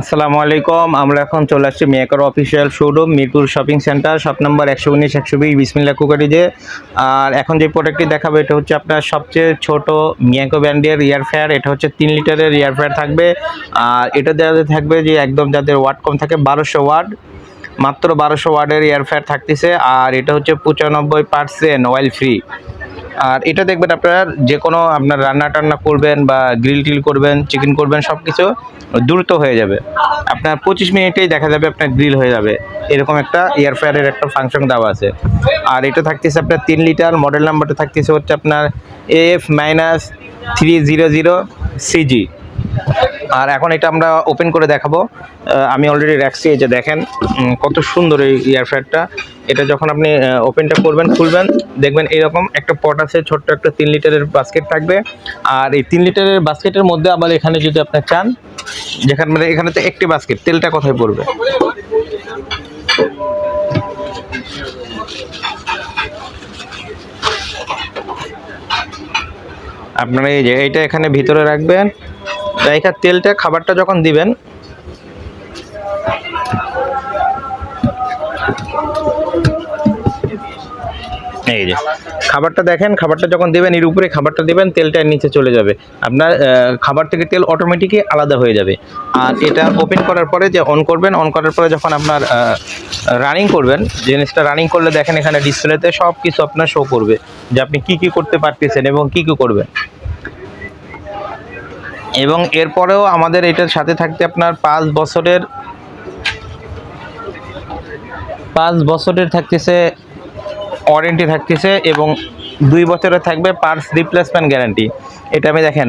আসসালামু আলাইকুম, আমরা এখন চলে আসছি maker official showroom, Mirpur shopping centre, shop number একশো উনিশ, একশো বিশ বিসমিল্লা কুকারিজে। আর এখন যে প্রোডাক্টটি দেখাবো, এটা হচ্ছে আপনার সবচেয়ে ছোট মিয়াকো ব্র্যান্ডের ইয়ার ফেয়ার এটা হচ্ছে তিন লিটারের ইয়ার ফেয়ার থাকবে। আর এটা যাদের থাকবে যে একদম যাদের ওয়াট কম থাকে, বারোশো ওয়াট, মাত্র বারোশো ওয়ার্ডের এয়ার ফেয়ার থাকতেছে। আর এটা হচ্ছে পঁচানব্বই পার্সেন্ট অয়েল ফ্রি আর এটা দেখবেন আপনার যে কোনো আপনার রান্না টান্না করবেন বা গ্রিল টিল করবেন চিকেন করবেন সব কিছু দ্রুত হয়ে যাবে। আপনার পঁচিশ মিনিটেই দেখা যাবে আপনার গ্রিল হয়ে যাবে। এরকম একটা এয়ার ফ্রায়ারের একটা ফাংশন দেওয়া আছে। আর এটা থাকতেছে আপনার তিন লিটার মডেল নাম্বারটা থাকতেছে হচ্ছে আপনার F minus three zero zero CG আর এখন এটা আমরা ওপেন করে দেখাবো। আমি অলরেডি রাখছি, এই যে দেখেন কত সুন্দর এই এয়ার ফ্রায়ারটা এটা যখন আপনি ওপেনটা করবেন, খুলবেন, দেখবেন এরকম একটা পট আছে, ছোট্ট একটা তিন লিটারের বাস্কেট থাকবে। আর এই তিন লিটারের বাস্কেটের মধ্যে আবার এখানে যদি আপনি চান, যেখানে মানে এখানে তো একটি বাস্কেট তেলটা কোথায় পড়বে? আপনারা এই যে, এইটা এখানে ভিতরে রাখবেন। রাইখার তেলটা, খাবারটা যখন দিবেন এই যে খাবারটা দেখেন খাবারটা যখন দেবেন এর উপরে খাবারটা দেবেন তেলটা নিচে চলে যাবে। আপনার খাবার থেকে তেল অটোমেটিকই আলাদা হয়ে যাবে। আর এটা ওপেন করার পরে যে অন করবেন অন করার পরে যখন আপনার রানিং করবেন জিনিসটা রানিং করলে দেখেন এখানে ডিসপ্লেতে সব কিছু আপনার শো করবে। যে আপনি কি কি করতে পারতেছেন এবং কি কি করবেন। এবং এরপরেও আমাদের এটার সাথে থাকতে আপনার পাঁচ বছরের পাঁচ বছরের থাকতেছে ওয়ারেন্টি থাকতেছে এবং দুই বছরের থাকবে পার্স রিপ্লেসমেন্ট গ্যারান্টি। এটা আমি দেখেন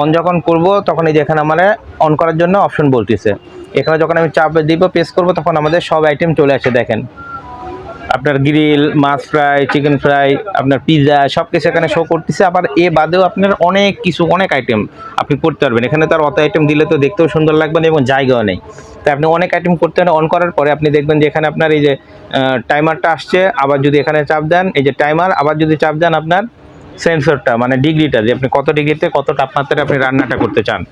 অন যখন করব, তখন এই যে এখানে আমার অন করার জন্য অপশন বলতেছে। এখানে যখন আমি চাপ দিব প্রেস করব, তখন আমাদের সব আইটেম চলে আসে, দেখেন। আপনার গ্রিল, মাছ ফ্রাই চিকেন ফ্রাই আপনার পিৎজা সব কিছু এখানে শো করতেছে। আবার এ বাদেও আপনার অনেক কিছু, অনেক আইটেম আপনি করতে পারবেন। এখানে তার অত আইটেম দিলে তো দেখতেও সুন্দর লাগবে না এবং জায়গাও নেই। তাই আপনি অনেক আইটেম করতে পারেন। অন করার পরে আপনি দেখবেন যে এখানে আপনার এই যে টাইমারটা আসছে। আবার যদি এখানে চাপ দেন, এই যে টাইমার আবার যদি চাপ দেন আপনার সেন্সরটা মানে ডিগ্রিটা, যে আপনি কত ডিগ্রিতে কত তাপমাত্রায় আপনি রান্নাটা করতে চান।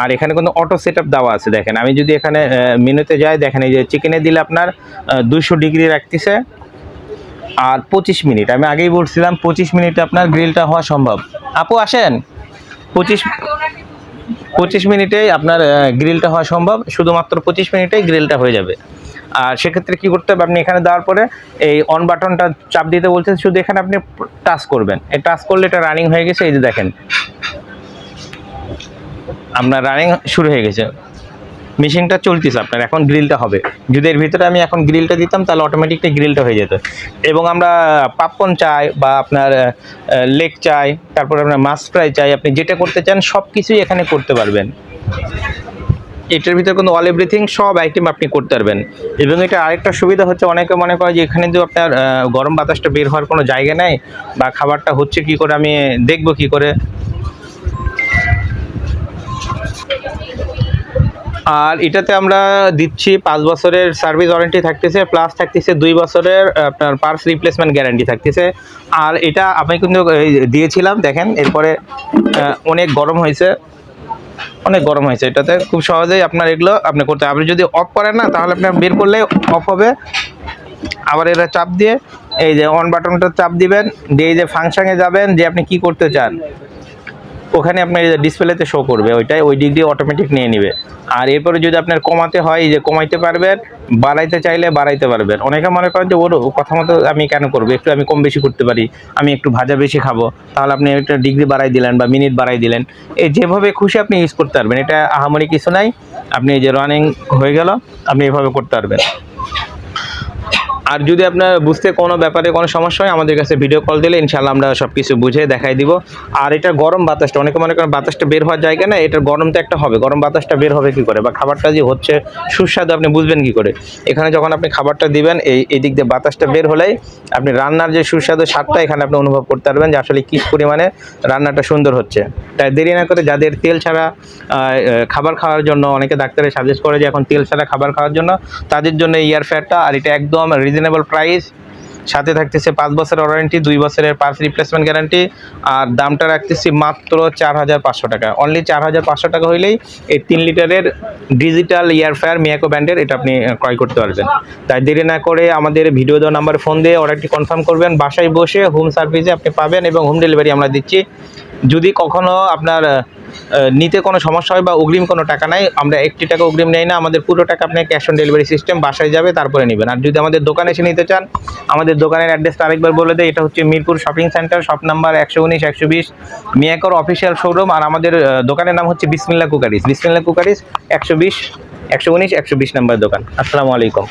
আর এখানে কিন্তু অটো সেট দেওয়া আছে, দেখেন। আমি যদি এখানে মেনুতে যাই, দেখেন এই যে চিকেনে দিলে আপনার দুশো ডিগ্রি রাখতেছে। আর পঁচিশ মিনিট, আমি আগেই বলছিলাম পঁচিশ মিনিটে আপনার গ্রিলটা হওয়া সম্ভব। আপু আসেন, পঁচিশ পঁচিশ মিনিটেই আপনার গ্রিলটা হওয়া সম্ভব, শুধুমাত্র পঁচিশ মিনিটেই গ্রিলটা হয়ে যাবে। আর সেক্ষেত্রে কী করতে হবে, আপনি এখানে দেওয়ার পরে এই অন বাটনটা চাপ দিতে বলছেন, শুধু এখানে আপনি টাচ করবেন। এই টাচ করলে এটা রানিং হয়ে গেছে, এই যে দেখেন। আপনার রানিং শুরু হয়ে গেছে। মেশিনটা চলতেছে আপনার, এখন গ্রিলটা হবে। যদি এর ভিতরে আমি এখন গ্রিলটা দিতাম, তাহলে অটোমেটিকলি গ্রিলটা হয়ে যেত। এবং আমরা পাপকর্ন চাই বা আপনার লেগ চাই, তারপর আপনার মাছ ফ্রাই চাই, আপনি যেটা করতে চান সব কিছুই এখানে করতে পারবেন। এটার ভিতরে কোনো অল এভরিথিং সব আইটেম আপনি করতে পারবেন। এবং এটা আরেকটা সুবিধা হচ্ছে, অনেকে মনে করে যে এখানে যদি আপনার গরম বাতাসটা বের হওয়ার কোনো জায়গা নেই, বা খাবারটা হচ্ছে কি করে, আমি দেখব কি করে। আর এটাতে আমরা দিচ্ছি পাঁচ বছরের সার্ভিস ওয়ারেন্টি থাকতেছে প্লাস থাকতেছে দুই বছরের আপনার পার্স রিপ্লেসমেন্ট গ্যারান্টি থাকতেছে। আর এটা আমি কিন্তু দিয়েছিলাম, দেখেন, এরপরে অনেক গরম হয়েছে। অনেক গরম হয়েছে এটাতে। খুব সহজেই আপনার এগুলো আপনি করতে আপনি যদি অফ করেন না, তাহলে আপনার বের করলে অফ হবে। আবার এটা চাপ দিয়ে, এই যে অন বাটনটা চাপ দিবেন, দিয়ে যে ফাংশনে যাবেন, যে আপনি কি করতে চান। ওখানে আপনার ডিসপ্লেতে শো করবে, ওইটাই ওই ডিগ্রি অটোমেটিক নিয়ে নেবে। আর এরপরে যদি আপনার কমাতে হয় যে কমাইতে পারবেন, বাড়াইতে চাইলে বাড়াইতে পারবেন। অনেকে মনে করেন যে, ওর কথা মতো আমি কেন করব? একটু আমি কম বেশি করতে পারি, আমি একটু ভাজা বেশি খাব। তাহলে আপনি একটা ডিগ্রি বাড়াই দিলেন বা মিনিট বাড়াই দিলেন। এই যেভাবে খুশি আপনি ইউজ করতে পারবেন। এটা আহামরি কিছু নাই। আপনি এই যে রানিং হয়ে গেল, আপনি এভাবে করতে পারবেন। আর যদি আপনার বুঝতে কোনো ব্যাপারে কোনো সমস্যা হয়, আমাদের কাছে ভিডিও কল দিলে ইনশাল্লাহ আমরা সব কিছু বুঝে দেখাই দিব। আর এটা গরম বাতাসটা, অনেকে মনে করেন বাতাসটা বের হওয়ার জায়গা না এটার গরম তো একটা হবে। গরম বাতাসটা বের হবে কি করে? বা খাবারটা যে হচ্ছে, সুস্বাদু আপনি বুঝবেন কি করে? এখানে যখন আপনি খাবারটা দিবেন, এই এই দিক দিয়ে বাতাসটা বের হলেই আপনি রান্নার যে সুস্বাদু স্বাদটা এখানে আপনি অনুভব করতে পারবেন যে আসলে কী পরিমাণে রান্নাটা সুন্দর হচ্ছে। তাই দেরি না করে যাদের তেল ছাড়া খাবার খাওয়ার জন্য, অনেকে ডাক্তারে সাজেস্ট করে যে এখন তেল ছাড়া খাবার খাওয়ার জন্য, তাদের জন্য এই এয়ার ফেয়ারটা আর এটা একদম রিজনেবল প্রাইস সাথে থাকতেছে পাঁচ বছরের ওয়ারেন্টি দুই বছরের পার্স রিপ্লেসমেন্ট গ্যারান্টি আর দামটা রাখতেছি মাত্র চার হাজার পাঁচশো টাকা। অনলি চার হাজার পাঁচশো টাকা হইলেই এই তিন লিটারের ডিজিটাল ইয়ার ফায়ার মিয়াকো ব্যান্ডের এটা আপনি ক্রয় করতে পারবেন। তাই দেরি না করে আমাদের ভিডিও দেওয়া নাম্বারে ফোন দিয়ে অর্ডারটি কনফার্ম করবেন। বাসায় বসে হোম সার্ভিসে আপনি পাবেন এবং হোম ডেলিভারি আমরা দিচ্ছি। যদি কখনো আপনার নিতে কোনো সমস্যা হয় বা অগ্রিম কোনো টাকা নাই, আমরা একটি টাকা অগ্রিম নেই না, আমাদের পুরো টাকা আপনি ক্যাশ অন ডেলিভারি সিস্টেম বাসায় যাবে, তারপরে নেবেন। আর যদি আমাদের দোকানে এসে নিতে চান, আমাদের দোকানের অ্যাড্রেসটা আরেকবার বলে দেয় এটা হচ্ছে Mirpur shopping centre shop number একশো উনিশ, একশো বিশ, মিয়াকর অফিসিয়াল শোরুম আর আমাদের দোকানের নাম হচ্ছে বিসমিল্লা কুকারিস বিসমিল্লা কুকারিস একশো বিশ, একশো উনিশ, একশো বিশ নাম্বার দোকান। আসসালামু আলাইকুম।